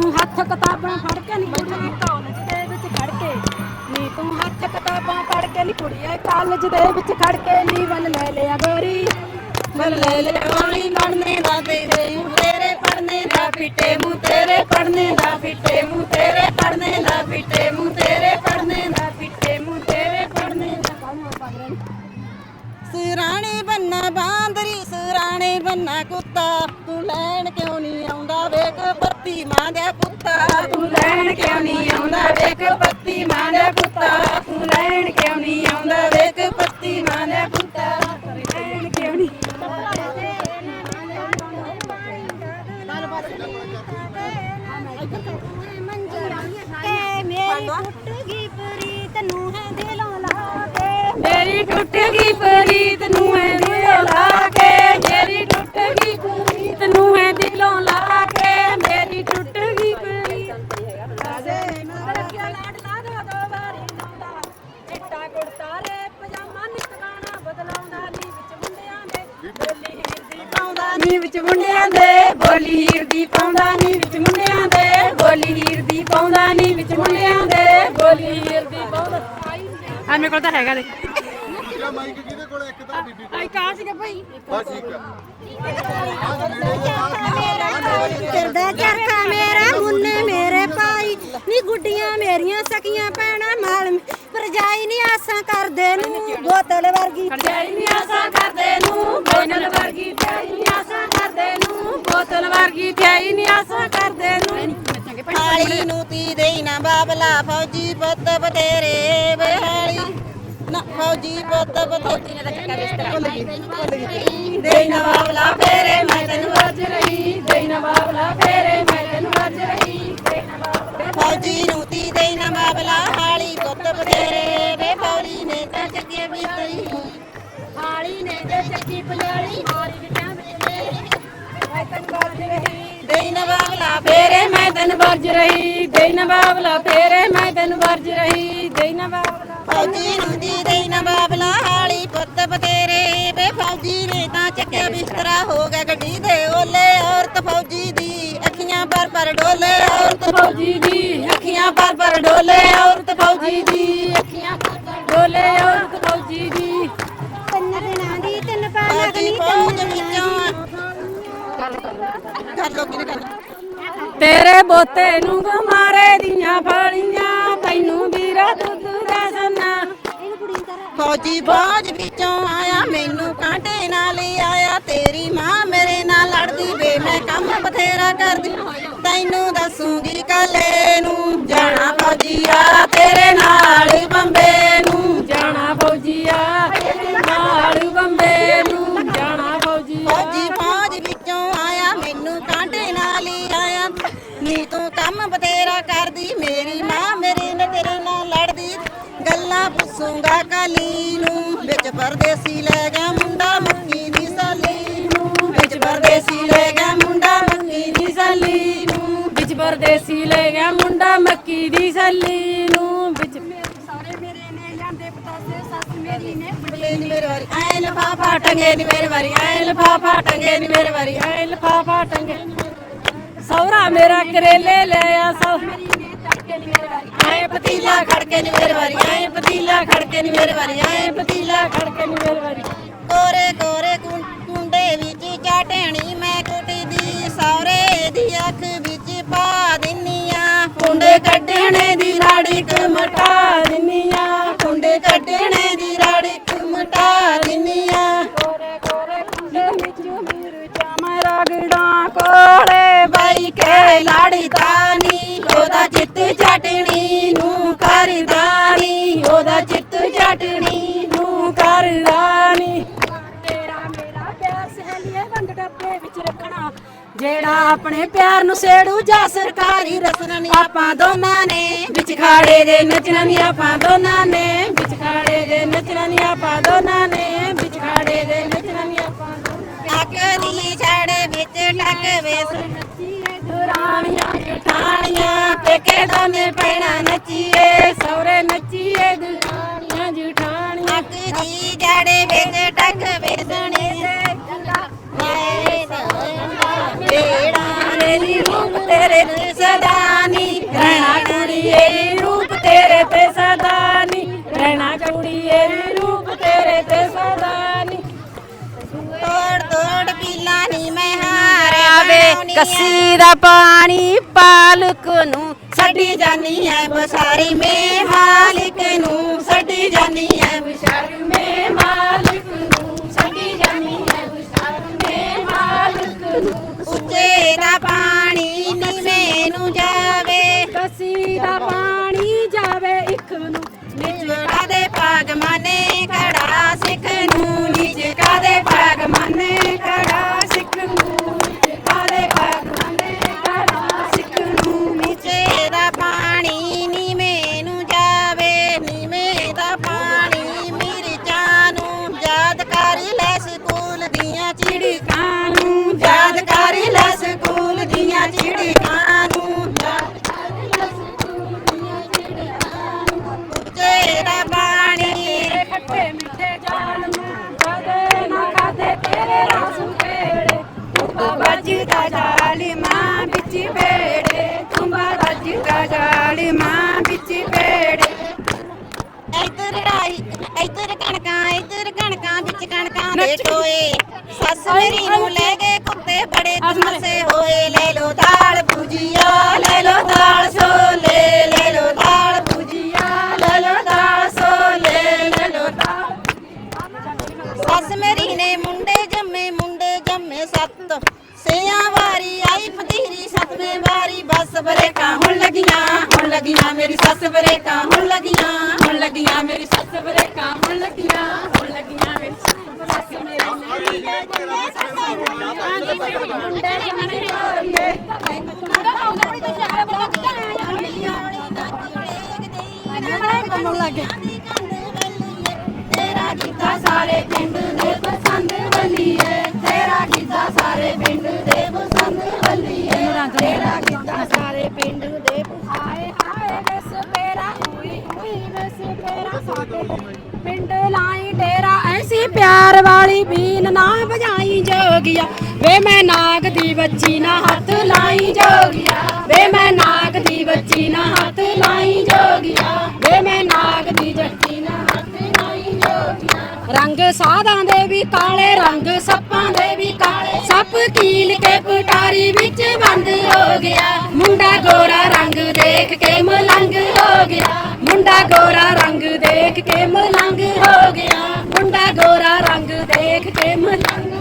ਤੂੰ ਹੱਥ ਕਿਤਾਬਾਂ ਫੜ ਕੇ ਨਹੀਂ ਕੁੜੀਏ ਕਾਲਜ ਦੇ ਵਿੱਚ ਖੜ ਕੇ। ਨੀ ਤੂੰ ਹੱਥ ਕਿਤਾਬਾਂ ਫੜ ਕੇ ਨਹੀਂ ਕੁੜੀਏ ਕਾਲਜ ਦੇ ਵਿੱਚ ਖੜ ਕੇ ਨੀ ਵੱਲ ਲੈ ਲਿਆ ਗੋਰੀ। ਵੱਲ ਲੈ ਲਿਆ ਗੋਰੀ ਪੜਨੇ ਦਾ ਤੇਰੇ ਮੂੰਹ ਤੇਰੇ ਪੜਨੇ ਦਾ ਫਿੱਟੇ ਮੂੰਹ ਤੇਰੇ ਪੜਨੇ ਦਾ ਪੁੱਤਾ। ਤੂੰ ਲੈਣ ਕਿਉਂ ਨਹੀਂ ਆਉਂਦਾ? ਵੇਖ ਪੱਤੀ ਮਾਂ ਦਾ ਪੁੱਤਾ। ਤੂੰ ਲੈਣ ਕਿਉਂ ਨਹੀਂ ਆਉਂਦਾ? ਵੇਖ ਪੱਤੀ ਮਾਂ ਦਾ ਪੁੱਤਾ। ਲੈਣ ਕਿਉਂ ਨਹੀਂ ਮੇਰੀ ਟੁੱਟ ਗਈ ਪ੍ਰੀਤ ਨੂੰ ਹੈ ਦਿਲੋਂ ਲਾ ਆ ਮੇਰੇ ਕੋਲ ਤਾਂ ਹੈਗਾ ਦੇ ਕਿਹੜਾ ਮਾਈਕ ਕਿਹਦੇ ਕੋਲ ਇੱਕ ਤਾਂ ਬੀਬੀ ਆਈ ਕਹਾਂ ਸੀਗਾ ਭਾਈ। ਬਸ ਠੀਕ ਆ ਫਿਰਦਾ ਚਰਖਾ ਮੇਰਾ ਮੁੰਨੇ ਮੇਰੇ ਭਾਈ। ਨੀ ਗੁੱਡੀਆਂ ਮੇਰੀਆਂ ਸਕੀਆਂ ਪੈਣਾ ਮਾਲ। ਪਰਜਾਈ ਨਹੀਂ ਆਸਾਂ ਕਰਦੇ ਨੂੰ ਬੋਤਲ ਵਰਗੀ ਖੜਜਾਈ ਨੀ ਆਸਾਂ ਕਰਦੇ ਨੂੰ ਬੋਤਲ ਵਰਗੀ ਥਿਆਈ ਨੀ ਆਸਾਂ ਕਰਦੇ ਨੂੰ ਬੋਤਲ ਵਰਗੀ ਥਿਆਈ ਨੀ ਆਸਾਂ ਕਰਦੇ ਨੂੰ। ਹਾਲੀ ਨੂੰ ਤੀ ਦੇਈ ਨਾ ਬਾਬਲਾ, ਫੌਜੀ ਪੁੱਤ ਬਤੇਰੇ ਬਿਹਾਲੀ। ਨਾ, ਫੌਜੀ ਪੁੱਤ ਬਤੇਰੇ ਦੇਈ ਨਾ ਬਾਬਲਾ, ਫੇਰੇ ਮੈਂ ਤੈਨੂੰ ਵੱਜ ਰਹੀ। ਦੇਈ ਨਾ ਬਾਬਲਾ, ਫੇਰੇ ਮੈਂ ਤੈਨੂੰ ਵੱਜ ਰਹੀ। ਫੌਜੀ ਨੂੰ ਤੀ ਦੇਈ ਨਾ ਬਾਬਲਾ, ਹਾਲੀ ਪੁੱਤ ਬਤੇਰੇ ਵੇ ਫੌਜੀ ਨੇ ਤਾਂ ਚੱਕੇ ਬਿਸਤਰੀ ਹਾਲੀ ਨੇ ਤੇ ਚੱਕੀ ਪੰਜਾਲੀ ਮਾਰੀ ਵਿਟਾਂ ਵਿੱਚ ਦੇਈ ਨਾ ਬਾਬਲਾ, ਫੇਰੇ ਵਰਜ ਰਹੀ ਦੇਈ ਨਾ ਬਾਬਲਾ ਫੇਰੇ ਮੈਂ ਤੈਨੂੰ ਵਰਜ ਰਹੀ ਦੇਈ ਨਾ ਬਾਬਲਾ। ਫੌਜੀ ਨੂੰ ਦੀ ਦੇਈ ਨਾ ਬਾਬਲਾ ਹਾਲੀ ਪੁੱਤ ਬਤੇਰੇ ਵੇ ਫੌਜੀ ਨੇ ਤਾਂ ਚੱਕਿਆ ਬਿਸਤਰਾ ਹੋ ਗਿਆ ਗੱਡੀ ਦੇ ਓਲੇ ਔਰਤ ਫੌਜੀ ਦੀ ਅੱਖੀਆਂ ਪਰ ਪਰ ਡੋਲੇ ਔਰਤ ਫੌਜੀ ਦੀ ਅੱਖੀਆਂ ਪਰ ਪਰ ਡੋਲੇ ਔਰਤ ਫੌਜੀ ਦੀ ਅੱਖੀਆਂ ਪਰ ਪਰ ਡੋਲੇ ਔਰਤ ਫੌਜੀ ਦੀ ਤਿੰਨ ਦਿਨਾਂ ਦੀ ਤਿੰਨ ਪਾਲਕ ਫੌਜੀ ਤਿੰਨ ਵਿੱਚੋਂ ਕਰ ਲੋ ਕਿਨੇ ਕਰ ਤੇਰੇ ਬੋਤੇ ਨੂੰ ਗੁਮਾਰੇ ਦੀਆਂ ਫਲੀਆਂ ਤੈਨੂੰ ਵੀਰਾ ਦੁੱਧ ਦਾ ਸੰਨਾ। ਫੌਜੀ ਫੌਜ ਵਿੱਚੋਂ ਆਇਆ, ਮੈਨੂੰ ਕਾਂਟੇ ਨਾਲ ਹੀ ਆਇਆ। ਤੇਰੀ ਮਾਂ ਮੇਰੇ ਨਾਲ ਲੜਦੀ ਵੇ, ਮੈਂ ਕੰਮ ਬਥੇਰਾ ਕਰਦੀ। ਤੈਨੂੰ ਦੱਸੂਗੀ ਕੱਲੇ ਨੂੰ ਜਾਣਾ ਫੌਜੀ ਆ ਤੇਰੇ ਨਾਲ। ਨੀ ਤੂੰ ਕੰਮ ਬਥੇਰਾ ਕਰਦੀ ਮੇਰੀ ਮਾਂ ਮੇਰੇ ਨੇ ਤੇਰੇ ਨਾਲ ਲੜਦੀ। ਗੱਲਾਂ ਪੁੱਛੂੰਗਾ ਕਾਲੀ ਨੂੰ ਵਿੱਚ ਪਰਦੇਸੀ ਲੈ ਗਿਆ ਮੁੰਡਾ ਮੱਕੀ ਦੀ ਸਾਲੀ ਨੂੰ। ਵਿੱਚ ਪਰਦੇਸੀ ਲੈ ਗਿਆ ਮੁੰਡਾ ਮੱਕੀ ਦੀ ਸਾਲੀ ਨੂੰ। ਵਿੱਚ ਪਰਦੇਸੀ ਲੈ ਗਿਆ ਮੁੰਡਾ ਮੱਕੀ ਦੀ ਸੱਲੀ ਨੂੰ। ਵਿੱਚ ਸਾਰੇ ਮੇਰੇ ਨੇ ਜਾਂਦੇ ਪਤਾਸੇ ਸੱਸ ਮੇਰੀ ਨੇ ਬਲੇ ਨੀ। ਮੇਰੇ ਵਾਰੀ ਐ ਲਫਾਫਾ ਟੰਗੇ ਨੀ ਮੇਰੇ ਵਾਰੀ ਐ ਲਫਾਫਾ ਟੰਗੇ ਨੀ ਮੇਰੇ ਵਾਰੀ ਐ ਲਫਾਫਾ ਟੰਗੇ ਨੀ ਮੇਰਾ ਕਰੇਲੇ ਲੈ ਆ ਸਹੁ ਐ ਪਤੀਲਾ ਖੜਕੇ ਨੀ ਮੇਰੇ ਵਾਰੀ, ਆਏ ਪਤੀਲਾ ਖੜਕੇ ਨੀ ਮੇਰੇ ਵਾਰੀ ਐ ਪਤੀਲਾ ਖੜਕੇ ਨੀ ਮੇਰੇ ਵਾਰੀ। ਕੋਰੇ ਕੋਰੇ ਕੁੰ- ਕੁੰਡੇ ਵਿੱਚ ਚਾਟਣੀ ਮੈਂ ਕੁੱਟੀ ਦੀ ਸੌਰੇ ਦੀ ਅੱਖ ਵਿੱਚ ਪਾ ਦਿੰਨੀਆਂ ਕੁੰਡੇ ਕੱਢਣੇ ਦੀ ਲਾੜੀ ਕਮਟਾ ਦਿੰਨੀਆਂ ਕੇ ਉਹਦਾ ਚਿੱਤ ਚਟਣੀ ਨੂੰ ਕਰਦਾਨੀ, ਉਹਦਾ ਚਿੱਤ ਚਟਣੀ ਨੂੰ ਕਰਦਾਨੀ। ਤੇਰਾ ਮੇਰਾ ਪਿਆਰ ਸਹੇਲੀਏ, ਵੰਡ ਡੱਬੇ ਵਿੱਚ ਰੱਖਣਾ। ਜਿਹੜਾ ਆਪਣੇ ਪਿਆਰ ਨੂੰ ਸੇੜੂ, ਜਾ ਸਰਕਾਰੀ ਰਸਨਾ ਨੀ ਆਪਾਂ ਦੋਨਾਂ ਨੇ। ਵਿੱਚ ਖਾੜੇ ਦੇ ਨੱਚਣਾ ਨੀ ਆਪਾਂ ਦੋਨਾਂ ਨੇ। ਵਿੱਚ ਖਾੜੇ ਦੇ ਨੱਚਣਾ ਨੀ ਆਪਾਂ ਦੋਨਾਂ ਨੇ। ਵਿੱਚ ਖਾੜੇ ਦੇ ਨੱਚਣਾ ਨੀ ਆਪਾਂ ਦੋਨਾਂ ਅੱਖ ਦੀ ਛੜ ਵਿੱਚ ਟੱਕ ਵੇਸ ਦੁਰਾਣੀਆਂ ਜਠਾਣੀਆਂ ਪੇਕੇ ਦੋਨੇ ਪੈਣਾ ਨੱਚੀਏ ਸੌਰੇ ਨੱਚੀਏ ਦੁਰਾਣੀਆਂ ਜਠਾਣੀਆਂ। ਦੀ ਜੜ ਵਿੱਚ ਟੱਕ ਵੇਸਣੀ ਬੇੜਾ ਮੇਰੀ ਰੂਪ ਤੇਰੇ ਤੇਰੇ ਤੇ ਸਦਾ ਨੀ। ਰਹਿਣਾ ਕੁੜੀਏ ਰੂਪ ਕੱਸੀ ਦਾ ਪਾਣੀ ਪਾਲਕ ਨੂੰ। ਛੱਡੀ ਜਾਨੀ ਐ ਬਸਾਰੀ ਮੇ ਮਾਲਿਕ ਨੂੰ। ਛੱਡੀ ਜਾਨੀ ਐ ਵਿਸ਼ਾਲ ਮੇ ਮਾਲਕ ਨੂੰ। ਛੱਡੀ ਜਾਨੀ ਹੈ ਵਿਸ਼ਾਲ ਮੇ ਮਾਲਕ ਨੂੰ। ਉੱਚੇ ਦਾ ਇੱਧਰ ਕਣਕਾਂ ਇੱਧਰ ਕਣਕਾਂ ਵਿੱਚ ਕਣਕਾਂ ਦੇ ਟੋਏ ਸੱਸ ਮੇਰੀ ਨੂੰ ਲੈ ਗਏ ਕੁੱਤੇ ਬੜੇ ਤਮਸੇ ਹੋਏ। ਲੈ ਲੋ ਦਾਲ ਭੁਜੀਆ ਲੈ ਲੋ ਦਾਲ ਛੋਲੇ ਲੈ ਲੋ ਦਾਲ ਭੁਜੀਆ ਲੈ ਲੋ ਦਾਲ ਛੋਲੇ ਲੈ ਲੋ ਦਾਲ ਸੱਸ ਮੇਰੀ ਨੇ ਮੁੰਡੇ ਜੰਮੇ ਮੁੰਡੇ ਜੰਮੇ ਸੱਤ। ਸਿਆਂ ਵਾਰੀ ਆਈ ਫਤੀਰੀ ਸੱਤਵੇਂ ਵਾਰੀ ਬਸ ਬਰੇਕਾਂ ਹੁਣ ਲੱਗੀਆਂ। ਲੱਗੀਆਂ, ਮੇਰੀ ਸੱਸ ਬਰੇਕਾਂ ਹੁਣ ਲੱਗੀਆਂ ਹੁਣ ਲੱਗੀਆਂ, ਮੇਰੀ ਸੱਸ ਬਰੇਕਾਂ ਹੁਣ ਲੱਗੀਆਂ ਹੁਣ ਲੱਗੀਆਂ, ਮੇਰੀ ਸੱਸ ਮੇਰੀ ਤੇਰਾ ਕੀਤਾ ਸਾਰੇ ਪਿੰਡ ਦੇ ਪਸੰਦ ਬੱਲੀਏ ਤੇਰਾ ਕੀਤਾ ਸਾਰੇ ਪਿੰਡ ਦੇ ਪਸੰਦ ਵਜਾਈ ਜੋਗੀਆ। ਵੇ ਮੈਂ ਨਾਗ ਦੀ ਬੱਚੀ ਨਾ ਹੱਥ ਲਾਈ ਜੋਗੀਆ। ਵੇ ਮੈਂ ਨਾਗ ਦੀ ਬੱਚੀ ਨਾ ਹੱਥ ਲਾਈ ਜੋਗੀਆ। ਵੇ ਮੈਂ ਨਾਗ ਦੀ ਜੱਟੀ ਨਾ ਹੱਥ ਲਾਈ ਜੋਗੀਆ। ਰੰਗ ਸਾਧਾਂ ਦੇ ਵੀ ਕਾਲੇ, ਰੰਗ ਸੱਪਾਂ ਦੇ ਵੀ ਕਾਲੇ। ਸੱਪ ਕੀਲ ਕੇ ਪਟਾਰੀ ਵਿੱਚ ਬੰਦ ਹੋ ਗਿਆ। ਮੁੰਡਾ ਗੋਰਾ ਰੰਗ ਦੇਖ ਕੇ ਮਲੰਗ ਹੋ ਗਿਆ। ਮੁੰਡਾ ਗੋਰਾ ਰੰਗ ਦੇਖ ਕੇ ਮਲੰਗ ਹੋ ਗਿਆ। ਮੁੰਡਾ ਗੋਰਾ ਰੰਗ ਦੇਖ ਕੇ ਮਲੰਗ